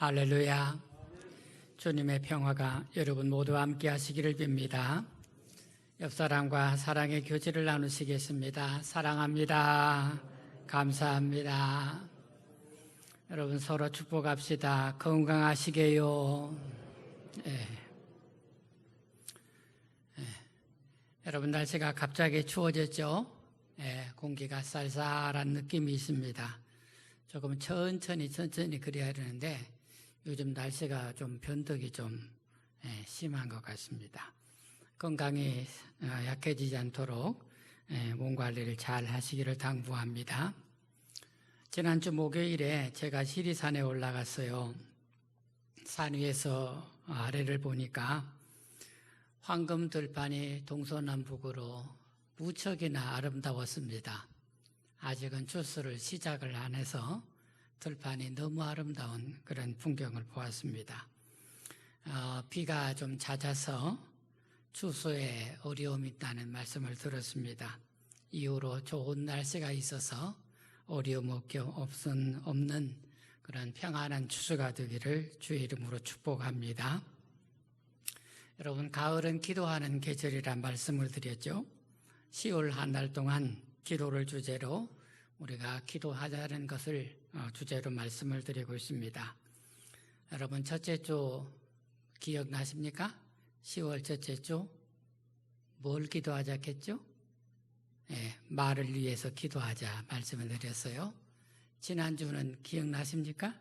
할렐루야. 주님의 평화가 여러분 모두와 함께 하시기를 빕니다. 옆 사람과 사랑의 교제를 나누시겠습니다. 사랑합니다. 감사합니다. 여러분 서로 축복합시다. 건강하시게요. 예. 예. 여러분 날씨가 갑자기 추워졌죠? 예, 공기가 쌀쌀한 느낌이 있습니다. 조금 천천히 천천히 그래야 되는데 요즘 날씨가 좀 변덕이 좀 예, 심한 것 같습니다. 건강이 어, 약해지지 않도록 예, 몸 관리를 잘 하시기를 당부합니다. 지난주 목요일에 제가 시리산에 올라갔어요. 산 위에서 아래를 보니까 황금 들판이 동서남북으로 무척이나 아름다웠습니다. 아직은 추수를 시작을 안 해서 들판이 너무 아름다운 그런 풍경을 보았습니다. 어, 비가 좀 잦아서 추수에 어려움이 있다는 말씀을 들었습니다. 이후로 좋은 날씨가 있어서 어려움 없는, 없는 그런 평안한 추수가 되기를 주의 이름으로 축복합니다. 여러분, 가을은 기도하는 계절이란 말씀을 드렸죠. 10월 한 달 동안 기도를 주제로 우리가 기도하자는 것을 어, 주제로 말씀을 드리고 있습니다. 여러분 첫째 주 기억나십니까? 10월 첫째 주 뭘 기도하자겠죠? 예, 말을 위해서 기도하자 말씀을 드렸어요. 지난주는 기억나십니까?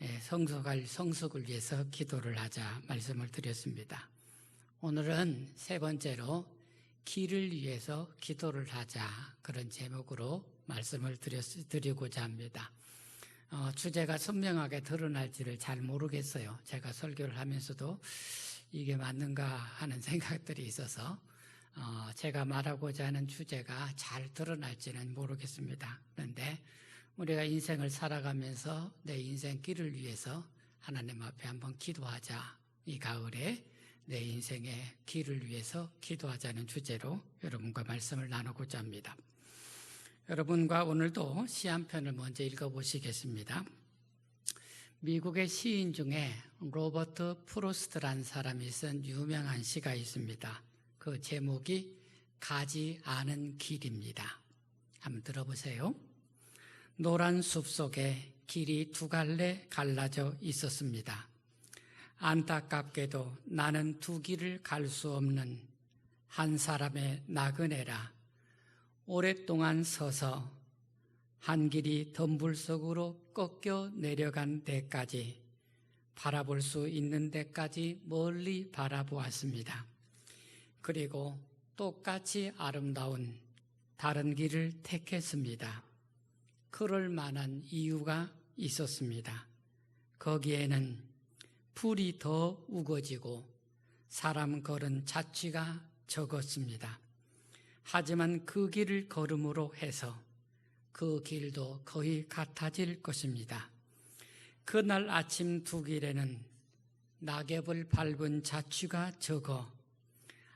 예, 성숙할 성숙을 위해서 기도를 하자 말씀을 드렸습니다. 오늘은 세 번째로 길을 위해서 기도를 하자 그런 제목으로 말씀을 드리고자 합니다. 어, 주제가 선명하게 드러날지를 잘 모르겠어요. 제가 설교를 하면서도 이게 맞는가 하는 생각들이 있어서 어, 제가 말하고자 하는 주제가 잘 드러날지는 모르겠습니다. 그런데 우리가 인생을 살아가면서 내 인생 길을 위해서 하나님 앞에 한번 기도하자. 이 가을에 내 인생의 길을 위해서 기도하자는 주제로 여러분과 말씀을 나누고자 합니다. 여러분과 오늘도 시 한 편을 먼저 읽어보시겠습니다. 미국의 시인 중에 로버트 프로스트란 사람이 쓴 유명한 시가 있습니다. 그 제목이 가지 않은 길입니다. 한번 들어보세요. 노란 숲 속에 길이 두 갈래 갈라져 있었습니다. 안타깝게도 나는 두 길을 갈 수 없는 한 사람의 나그네라 오랫동안 서서 한 길이 덤불 속으로 꺾여 내려간 데까지 바라볼 수 있는 데까지 멀리 바라보았습니다. 그리고 똑같이 아름다운 다른 길을 택했습니다. 그럴 만한 이유가 있었습니다. 거기에는 풀이 더 우거지고 사람 걸은 자취가 적었습니다. 하지만 그 길을 걸음으로 해서 그 길도 거의 같아질 것입니다. 그날 아침 두 길에는 낙엽을 밟은 자취가 적어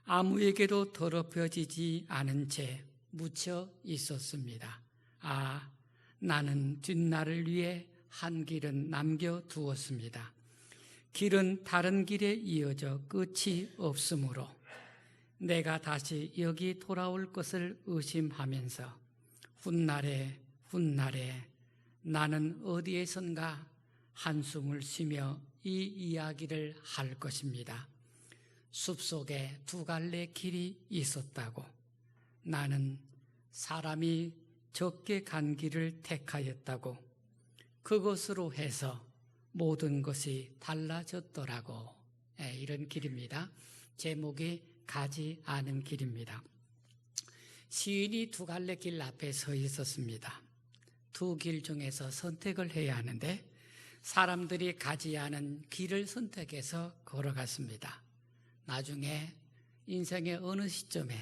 아무에게도 더럽혀지지 않은 채 묻혀 있었습니다. 아, 나는 뒷날을 위해 한 길은 남겨두었습니다. 길은 다른 길에 이어져 끝이 없으므로 내가 다시 여기 돌아올 것을 의심하면서 훗날에 훗날에 나는 어디에선가 한숨을 쉬며 이 이야기를 할 것입니다. 숲속에 두 갈래 길이 있었다고 나는 사람이 적게 간 길을 택하였다고 그것으로 해서 모든 것이 달라졌더라고 예, 이런 길입니다. 제목이 가지 않은 길입니다. 시인이 두 갈래 길 앞에 서 있었습니다. 두 길 중에서 선택을 해야 하는데 사람들이 가지 않은 길을 선택해서 걸어갔습니다. 나중에 인생의 어느 시점에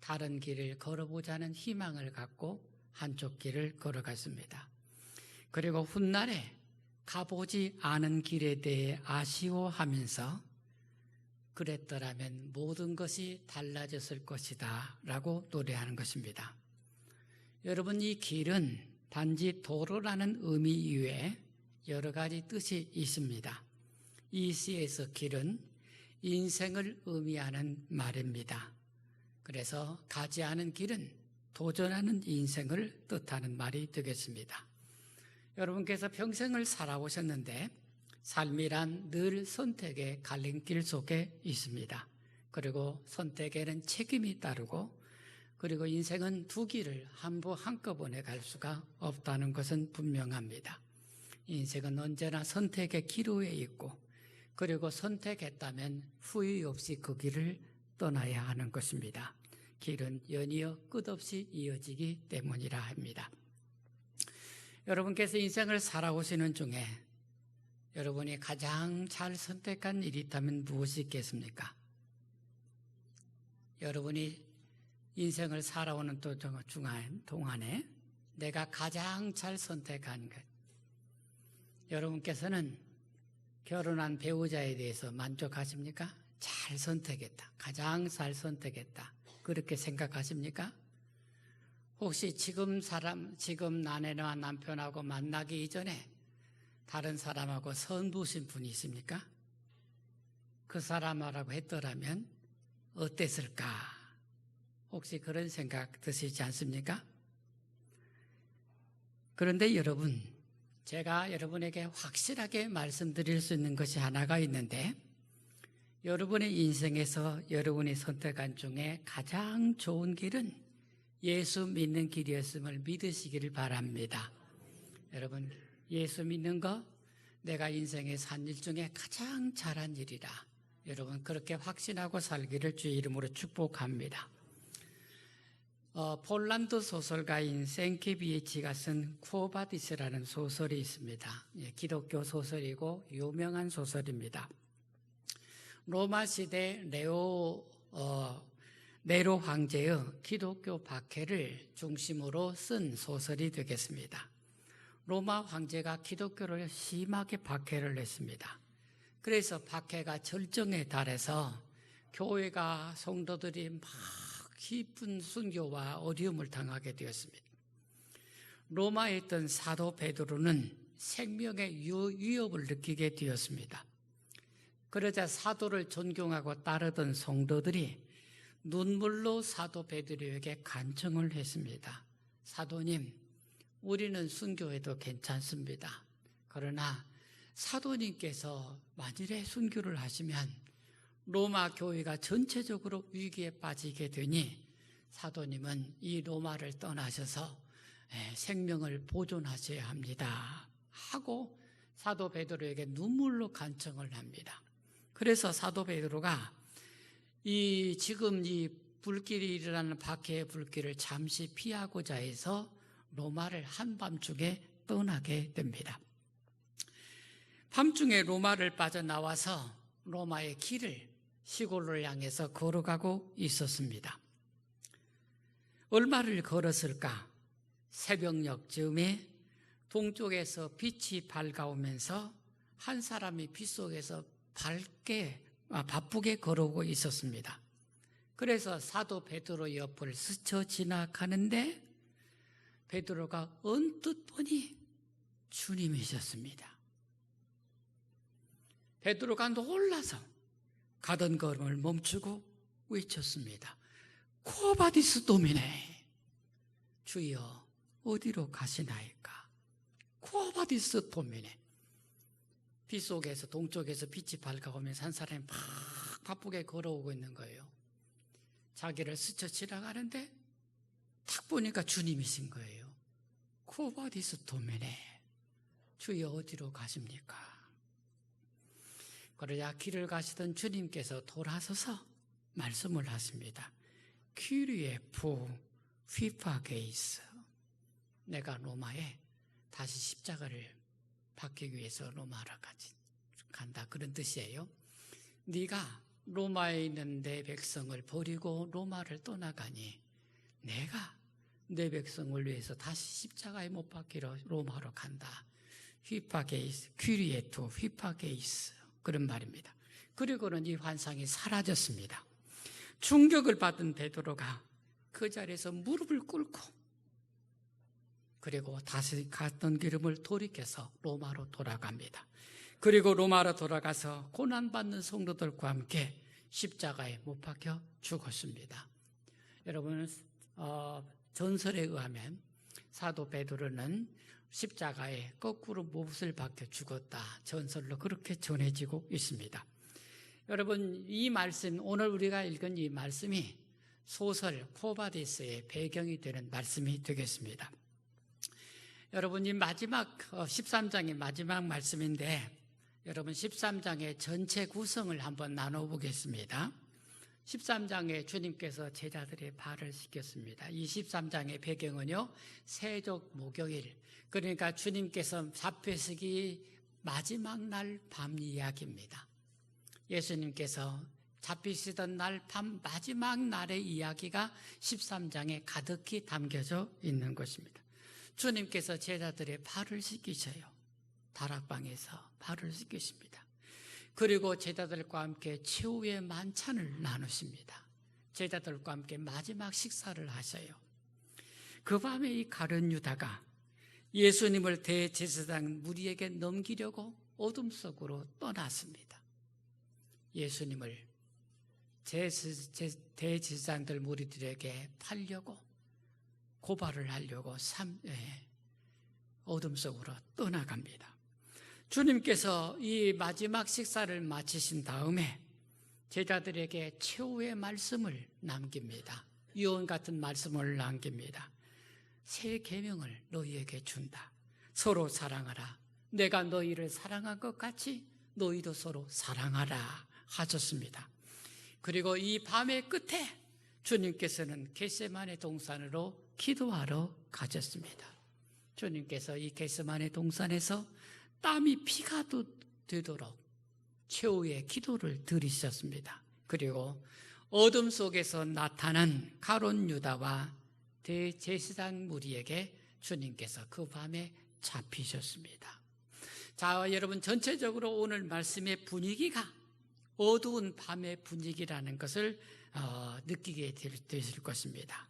다른 길을 걸어보자는 희망을 갖고 한쪽 길을 걸어갔습니다. 그리고 훗날에 가보지 않은 길에 대해 아쉬워하면서 그랬더라면 모든 것이 달라졌을 것이다 라고 노래하는 것입니다. 여러분 이 길은 단지 도로라는 의미 이외에 여러 가지 뜻이 있습니다. 이 시에서 길은 인생을 의미하는 말입니다. 그래서 가지 않은 길은 도전하는 인생을 뜻하는 말이 되겠습니다. 여러분께서 평생을 살아오셨는데 삶이란 늘 선택의 갈림길 속에 있습니다. 그리고 선택에는 책임이 따르고 그리고 인생은 두 길을 한 부 한꺼번에 갈 수가 없다는 것은 분명합니다. 인생은 언제나 선택의 기로에 있고 그리고 선택했다면 후회 없이 그 길을 떠나야 하는 것입니다. 길은 연이어 끝없이 이어지기 때문이라 합니다. 여러분께서 인생을 살아오시는 중에 여러분이 가장 잘 선택한 일이 있다면 무엇이 있겠습니까? 여러분이 인생을 살아오는 또 중간 동안에 내가 가장 잘 선택한 것. 여러분께서는 결혼한 배우자에 대해서 만족하십니까? 잘 선택했다. 가장 잘 선택했다. 그렇게 생각하십니까? 혹시 지금 사람, 지금 아내나 남편하고 만나기 이전에 다른 사람하고 선보신 분이 있습니까? 그 사람하고 했더라면 어땠을까? 혹시 그런 생각 드시지 않습니까? 그런데 여러분, 제가 여러분에게 확실하게 말씀드릴 수 있는 것이 하나가 있는데, 여러분의 인생에서 여러분이 선택한 중에 가장 좋은 길은 예수 믿는 길이었음을 믿으시기를 바랍니다. 여러분, 예수 믿는 거 내가 인생에 산 일 중에 가장 잘한 일이라. 여러분, 그렇게 확신하고 살기를 주의 이름으로 축복합니다. 어, 폴란드 소설가인 생키비에치가 쓴 쿠오바디스라는 소설이 있습니다. 예, 기독교 소설이고 유명한 소설입니다. 로마 시대 네오 어, 네로 황제의 기독교 박해를 중심으로 쓴 소설이 되겠습니다. 로마 황제가 기독교를 심하게 박해를 했습니다. 그래서 박해가 절정에 달해서 교회가 성도들이 막 깊은 순교와 어려움을 당하게 되었습니다. 로마에 있던 사도 베드로는 생명의 위협을 느끼게 되었습니다. 그러자 사도를 존경하고 따르던 성도들이 눈물로 사도 베드로에게 간청을 했습니다. 사도님, 우리는 순교해도 괜찮습니다. 그러나 사도님께서 만일에 순교를 하시면 로마 교회가 전체적으로 위기에 빠지게 되니 사도님은 이 로마를 떠나셔서 예, 생명을 보존하셔야 합니다. 하고 사도 베드로에게 눈물로 간청을 합니다. 그래서 사도 베드로가 이 지금 이 불길이 일어나는 박해의 불길을 잠시 피하고자 해서 로마를 한밤중에 떠나게 됩니다. 밤중에 로마를 빠져나와서 로마의 길을 시골을 향해서 걸어가고 있었습니다. 얼마를 걸었을까? 새벽녘 즈음에 동쪽에서 빛이 밝아오면서 한 사람이 빛 속에서 밝게 아, 바쁘게 걸어오고 있었습니다. 그래서 사도 베드로 옆을 스쳐 지나가는데 베드로가 언뜻 보니 주님이셨습니다. 베드로가 놀라서 가던 걸음을 멈추고 외쳤습니다. 코바디스 도미네 주여 어디로 가시나이까 코바디스 도미네 빛 속에서 동쪽에서 빛이 밝아오면서 한 사람이 막 바쁘게 걸어오고 있는 거예요. 자기를 스쳐 지나가는데 딱 보니까 주님이신 거예요. 코바디스 도메네 주여 어디로 가십니까? 그러자 길을 가시던 주님께서 돌아서서 말씀을 하십니다. 퀴리에 푸 휘파게이스 내가 로마에 다시 십자가를 받기 위해서 로마로 가지 간다 그런 뜻이에요. 네가 로마에 있는 내 백성을 버리고 로마를 떠나가니 내가 내 백성을 위해서 다시 십자가에 못 박기로 로마로 간다. 휘파게이스, 퀴리에토, 휘파게이스 그런 말입니다. 그리고는 이 환상이 사라졌습니다. 충격을 받은 베드로가 그 자리에서 무릎을 꿇고 그리고 다시 갔던 기름을 돌이켜서 로마로 돌아갑니다. 그리고 로마로 돌아가서 고난받는 성도들과 함께 십자가에 못 박혀 죽었습니다. 여러분 어, 전설에 의하면 사도 베드로는 십자가에 거꾸로 못을 박혀 죽었다. 전설로 그렇게 전해지고 있습니다. 여러분 이 말씀 오늘 우리가 읽은 이 말씀이 소설 코바디스의 배경이 되는 말씀이 되겠습니다. 여러분 이 마지막 13장의 마지막 말씀인데 여러분 13장의 전체 구성을 한번 나눠 보겠습니다. 13장에 주님께서 제자들의 발을 씻겼습니다. 이 13장의 배경은요, 세족 목요일. 그러니까 주님께서 잡혀서기 마지막 날 밤 이야기입니다. 예수님께서 잡히시던 날 밤 마지막 날의 이야기가 13장에 가득히 담겨져 있는 것입니다. 주님께서 제자들의 발을 씻기셔요. 다락방에서 발을 씻기십니다. 그리고 제자들과 함께 최후의 만찬을 나누십니다. 제자들과 함께 마지막 식사를 하셔요. 그 밤에 이 가룟 유다가 예수님을 대제사장 무리에게 넘기려고 어둠 속으로 떠났습니다. 예수님을 대제사장들 무리들에게 팔려고 고발을 하려고 삼, 예, 어둠 속으로 떠나갑니다. 주님께서 이 마지막 식사를 마치신 다음에 제자들에게 최후의 말씀을 남깁니다. 유언 같은 말씀을 남깁니다. 새 계명을 너희에게 준다. 서로 사랑하라. 내가 너희를 사랑한 것 같이 너희도 서로 사랑하라 하셨습니다. 그리고 이 밤의 끝에 주님께서는 겟세만의 동산으로 기도하러 가셨습니다. 주님께서 이 겟세만의 동산에서 땀이 피가 되도록 최후의 기도를 드리셨습니다. 그리고 어둠 속에서 나타난 가론 유다와 대제사장 무리에게 주님께서 그 밤에 잡히셨습니다. 자, 여러분 전체적으로 오늘 말씀의 분위기가 어두운 밤의 분위기라는 것을 어, 느끼게 되실 것입니다.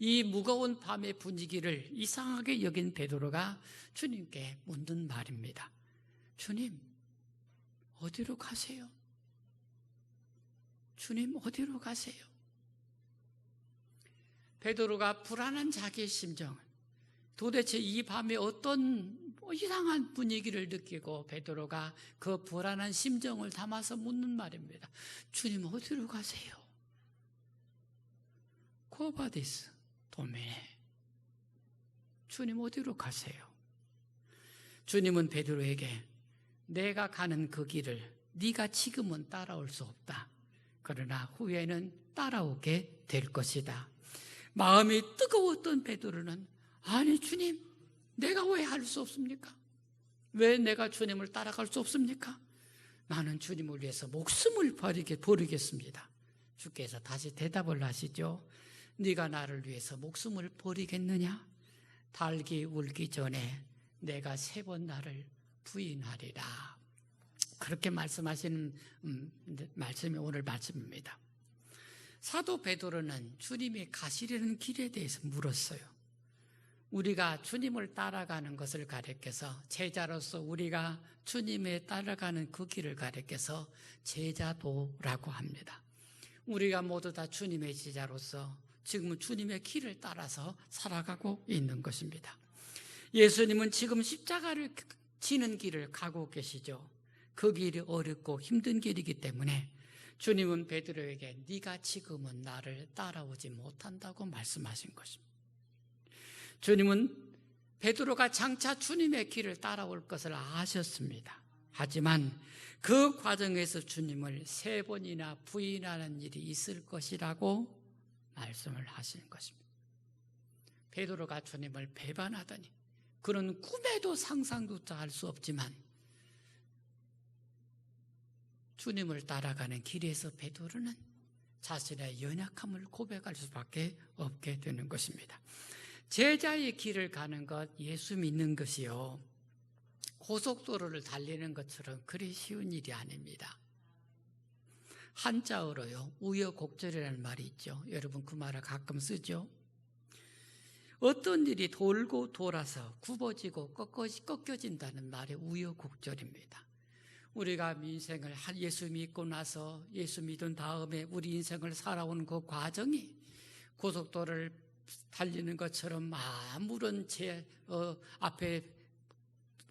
이 무거운 밤의 분위기를 이상하게 여긴 베드로가 주님께 묻는 말입니다. 주님, 어디로 가세요? 주님, 어디로 가세요? 베드로가 불안한 자기의 심정, 도대체 이 밤에 어떤 이상한 분위기를 느끼고 베드로가 그 불안한 심정을 담아서 묻는 말입니다. 주님 어디로 가세요? 코바디스 도메 주님 어디로 가세요? 주님은 베드로에게 내가 가는 그 길을 네가 지금은 따라올 수 없다. 그러나 후에는 따라오게 될 것이다. 마음이 뜨거웠던 베드로는 아니 주님 내가 왜 할 수 없습니까? 왜 내가 주님을 따라갈 수 없습니까? 나는 주님을 위해서 목숨을 버리게 버리겠습니다. 주께서 다시 대답을 하시죠. 네가 나를 위해서 목숨을 버리겠느냐? 달기 울기 전에 내가 세 번 나를 부인하리라. 그렇게 말씀하시는 음, 말씀이 오늘 말씀입니다. 사도 베드로는 주님이 가시려는 길에 대해서 물었어요. 우리가 주님을 따라가는 것을 가르켜서 제자로서 우리가 주님에 따라가는 그 길을 가르켜서 제자도라고 합니다. 우리가 모두 다 주님의 제자로서 지금 주님의 길을 따라서 살아가고 있는 것입니다. 예수님은 지금 십자가를 지는 길을 가고 계시죠. 그 길이 어렵고 힘든 길이기 때문에 주님은 베드로에게 네가 지금은 나를 따라오지 못한다고 말씀하신 것입니다. 주님은 베드로가 장차 주님의 길을 따라올 것을 아셨습니다. 하지만 그 과정에서 주님을 세 번이나 부인하는 일이 있을 것이라고 말씀을 하시는 것입니다. 베드로가 주님을 배반하더니 그런 꿈에도 상상도 할수 없지만 주님을 따라가는 길에서 베드로는 자신의 연약함을 고백할 수밖에 없게 되는 것입니다. 제자의 길을 가는 것, 예수 믿는 것이요. 고속도로를 달리는 것처럼 그리 쉬운 일이 아닙니다. 한자어로요, 우여곡절이라는 말이 있죠. 여러분 그 말을 가끔 쓰죠. 어떤 일이 돌고 돌아서 굽어지고 꺾여진다는 말의 우여곡절입니다. 우리가 인생을 한 예수 믿고 나서 예수 믿은 다음에 우리 인생을 살아온 그 과정이 고속도로를 달리는 것처럼 아무런 제 어, 앞에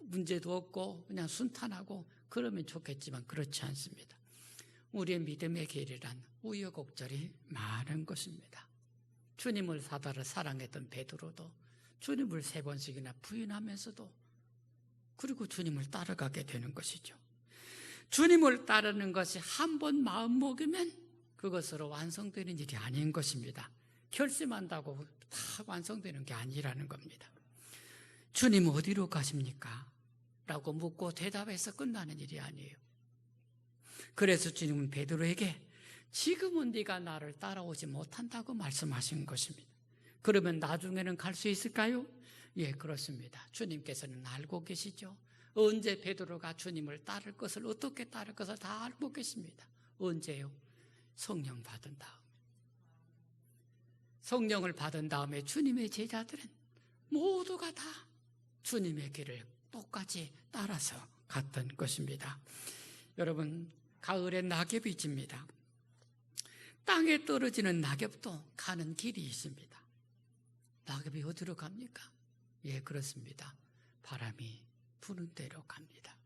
문제도 없고 그냥 순탄하고 그러면 좋겠지만 그렇지 않습니다. 우리의 믿음의 길이란 우여곡절이 많은 것입니다. 주님을 사다를 사랑했던 베드로도 주님을 세 번씩이나 부인하면서도 그리고 주님을 따라가게 되는 것이죠. 주님을 따르는 것이 한 번 마음 먹으면 그것으로 완성되는 일이 아닌 것입니다. 결심한다고 다 완성되는 게 아니라는 겁니다. 주님 어디로 가십니까? 라고 묻고 대답해서 끝나는 일이 아니에요. 그래서 주님은 베드로에게 지금은 네가 나를 따라오지 못한다고 말씀하신 것입니다. 그러면 나중에는 갈 수 있을까요? 예, 그렇습니다. 주님께서는 알고 계시죠. 언제 베드로가 주님을 따를 것을 어떻게 따를 것을 다 알고 계십니다. 언제요? 성령 받은 다음. 성령을 받은 다음에 주님의 제자들은 모두가 다 주님의 길을 똑같이 따라서 갔던 것입니다. 여러분, 가을에 낙엽이 집니다. 땅에 떨어지는 낙엽도 가는 길이 있습니다. 낙엽이 어디로 갑니까? 예, 그렇습니다. 바람이 부는 대로 갑니다.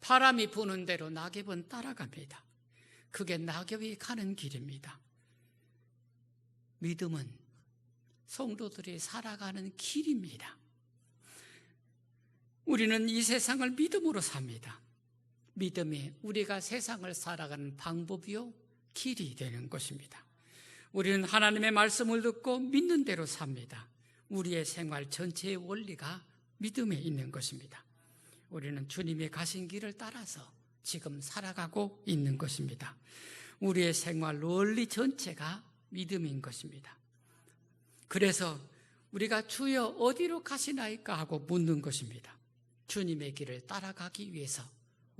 바람이 부는 대로 낙엽은 따라갑니다. 그게 낙엽이 가는 길입니다. 믿음은 성도들이 살아가는 길입니다. 우리는 이 세상을 믿음으로 삽니다. 믿음이 우리가 세상을 살아가는 방법이요, 길이 되는 것입니다. 우리는 하나님의 말씀을 듣고 믿는 대로 삽니다. 우리의 생활 전체의 원리가 믿음에 있는 것입니다. 우리는 주님의 가신 길을 따라서 지금 살아가고 있는 것입니다. 우리의 생활 원리 전체가 믿음인 것입니다. 그래서 우리가 주여 어디로 가시나이까 하고 묻는 것입니다. 주님의 길을 따라가기 위해서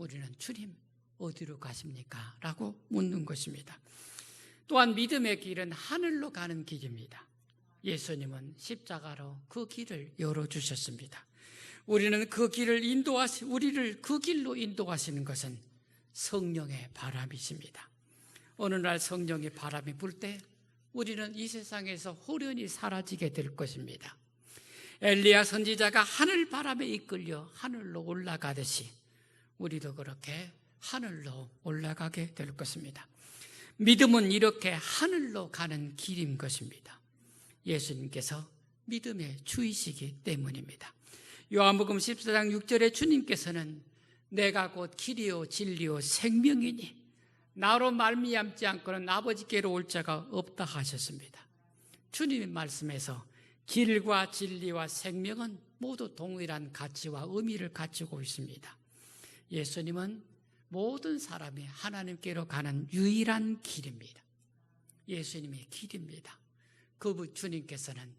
우리는 주님 어디로 가십니까? 라고 묻는 것입니다. 또한 믿음의 길은 하늘로 가는 길입니다. 예수님은 십자가로 그 길을 열어주셨습니다. 우리는 그 길을 인도하시, 우리를 그 길로 인도하시는 것은 성령의 바람이십니다. 어느 날 성령의 바람이 불 때 우리는 이 세상에서 호련히 사라지게 될 것입니다. 엘리야 선지자가 하늘 바람에 이끌려 하늘로 올라가듯이 우리도 그렇게 하늘로 올라가게 될 것입니다. 믿음은 이렇게 하늘로 가는 길인 것입니다. 예수님께서 믿음의 주이시기 때문입니다. 요한복음 14장 6절에 주님께서는 내가 곧 길이요 진리요 생명이니 나로 말미암지 않고는 아버지께로 올 자가 없다 하셨습니다. 주님의 말씀에서 길과 진리와 생명은 모두 동일한 가치와 의미를 가지고 있습니다. 예수님은 모든 사람이 하나님께로 가는 유일한 길입니다. 예수님의 길입니다. 그 주님께서는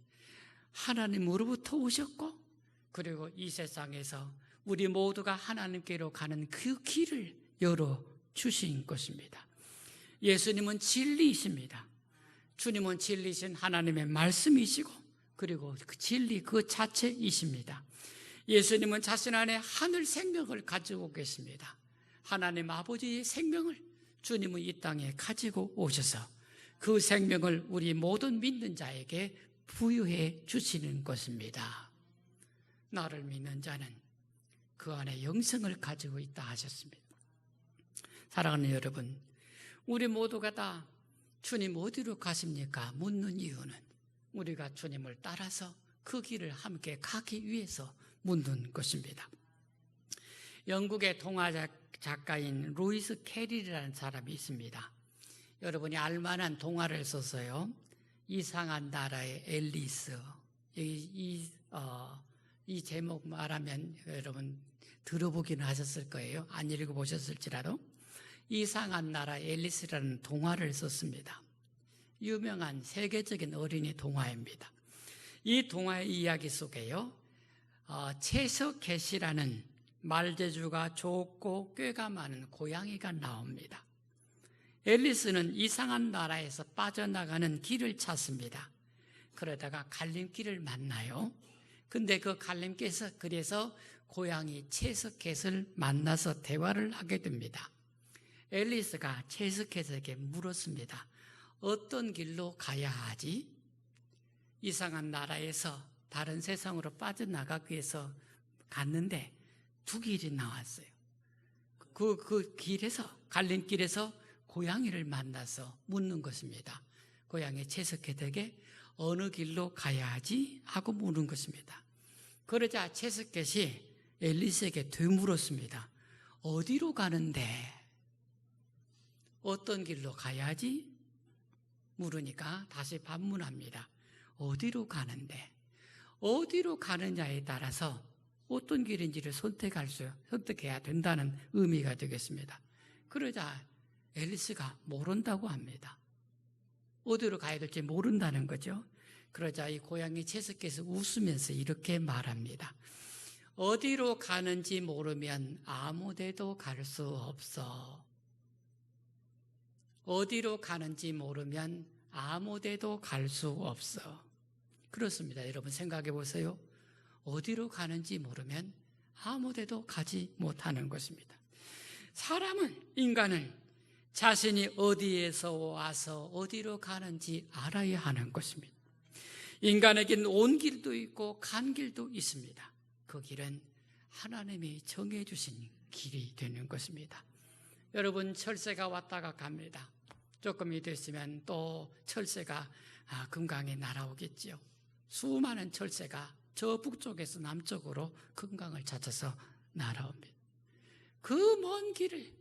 하나님으로부터 오셨고 그리고 이 세상에서 우리 모두가 하나님께로 가는 그 길을 열어 주신 것입니다. 예수님은 진리이십니다. 주님은 진리신 하나님의 말씀이시고 그리고 그 진리 그 자체이십니다. 예수님은 자신 안에 하늘 생명을 가지고 계십니다. 하나님 아버지의 생명을 주님은 이 땅에 가지고 오셔서 그 생명을 우리 모든 믿는 자에게 부여해 주시는 것입니다. 나를 믿는 자는 그 안에 영생을 가지고 있다 하셨습니다. 사랑하는 여러분, 우리 모두가 다 주님 어디로 가십니까? 묻는 이유는 우리가 주님을 따라서 그 길을 함께 가기 위해서 묻는 것입니다. 영국의 동화 작가인 루이스 캐릴이라는 사람이 있습니다. 여러분이 알만한 동화를 써서요. 이상한 나라의 앨리스. 이, 이, 어, 이 제목 말하면 여러분 들어보기는 하셨을 거예요. 안 읽어보셨을지라도. 이상한 나라 앨리스라는 동화를 썼습니다. 유명한 세계적인 어린이 동화입니다. 이 동화의 이야기 속에요. 어, 채석캣이라는 말재주가 좋고 꾀가 많은 고양이가 나옵니다. 앨리스는 이상한 나라에서 빠져나가는 길을 찾습니다. 그러다가 갈림길을 만나요. 근데 그 갈림길에서 그래서 고양이 채석켓을 만나서 대화를 하게 됩니다. 앨리스가 채석켓에게 물었습니다. 어떤 길로 가야 하지? 이상한 나라에서 다른 세상으로 빠져나가기 위해서 갔는데 두 길이 나왔어요. 그, 그 길에서, 갈림길에서 고양이를 만나서 묻는 것입니다. 고양이 채석켓에게 어느 길로 가야 하지? 하고 묻는 것입니다. 그러자 채석켓이 앨리스에게 되물었습니다. 어디로 가는데? 어떤 길로 가야 하지? 물으니까 다시 반문합니다. 어디로 가는데? 어디로 가느냐에 따라서 어떤 길인지를 선택할 수, 선택해야 된다는 의미가 되겠습니다. 그러자 앨리스가 모른다고 합니다. 어디로 가야 될지 모른다는 거죠. 그러자 이 고양이 채석께서 웃으면서 이렇게 말합니다. 어디로 가는지 모르면 아무 데도 갈 수 없어. 어디로 가는지 모르면 아무 데도 갈 수 없어. 그렇습니다. 여러분 생각해 보세요. 어디로 가는지 모르면 아무 데도 가지 못하는 것입니다. 사람은, 인간은 자신이 어디에서 와서 어디로 가는지 알아야 하는 것입니다. 인간에게는 온 길도 있고 간 길도 있습니다. 그 길은 하나님이 정해주신 길이 되는 것입니다. 여러분, 철새가 왔다가 갑니다. 조금 있으면 또 철새가 아, 금강에 날아오겠지요. 수많은 철새가 저 북쪽에서 남쪽으로 금강을 찾아서 날아옵니다. 그 먼 길을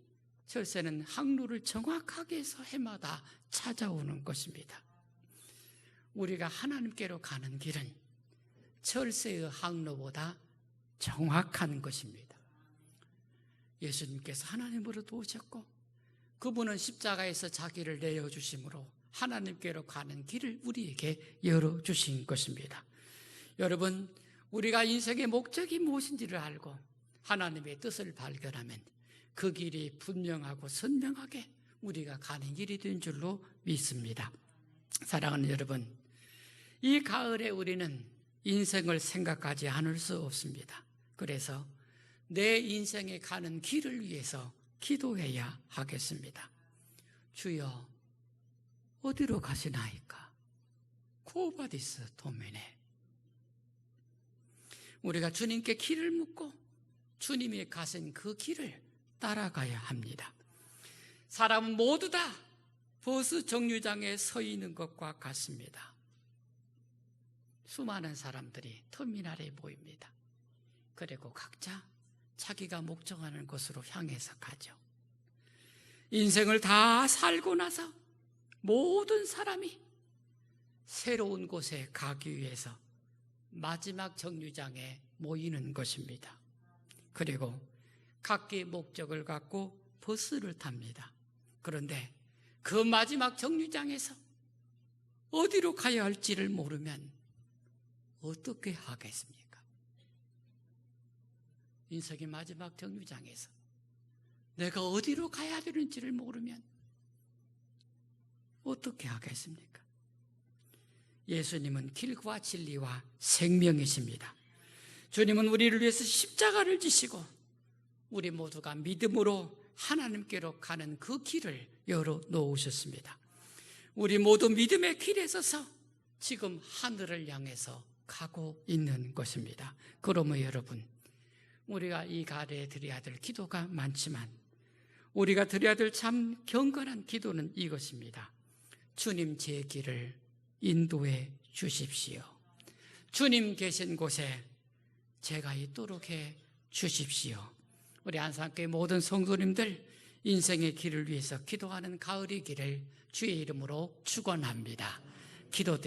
철새는 항로를 정확하게 해서 해마다 찾아오는 것입니다. 우리가 하나님께로 가는 길은 철새의 항로보다 정확한 것입니다. 예수님께서 하나님으로도 오셨고 그분은 십자가에서 자기를 내어주심으로 하나님께로 가는 길을 우리에게 열어주신 것입니다. 여러분, 우리가 인생의 목적이 무엇인지를 알고 하나님의 뜻을 발견하면 그 길이 분명하고 선명하게 우리가 가는 길이 된 줄로 믿습니다. 사랑하는 여러분, 이 가을에 우리는 인생을 생각하지 않을 수 없습니다. 그래서 내 인생에 가는 길을 위해서 기도해야 하겠습니다. 주여, 어디로 가시나이까? 코바디스 도메네. 우리가 주님께 길을 묻고 주님이 가신 그 길을 따라가야 합니다. 사람은 모두 다 버스 정류장에 서 있는 것과 같습니다. 수많은 사람들이 터미널에 모입니다. 그리고 각자 자기가 목적하는 곳으로 향해서 가죠. 인생을 다 살고 나서 모든 사람이 새로운 곳에 가기 위해서 마지막 정류장에 모이는 것입니다. 그리고 각기 목적을 갖고 버스를 탑니다. 그런데 그 마지막 정류장에서 어디로 가야 할지를 모르면 어떻게 하겠습니까? 인생의 마지막 정류장에서 내가 어디로 가야 되는지를 모르면 어떻게 하겠습니까? 예수님은 길과 진리와 생명이십니다. 주님은 우리를 위해서 십자가를 지시고 우리 모두가 믿음으로 하나님께로 가는 그 길을 열어 놓으셨습니다. 우리 모두 믿음의 길에 서서 지금 하늘을 향해서 가고 있는 것입니다. 그러면 여러분, 우리가 이 가래에 드려야 될 기도가 많지만 우리가 드려야 될 참 경건한 기도는 이것입니다. 주님 제 길을 인도해 주십시오. 주님 계신 곳에 제가 있도록 해 주십시오. 우리 안산교회 모든 성도님들 인생의 길을 위해서 기도하는 가을의 길을 주의 이름으로 축원합니다. 기도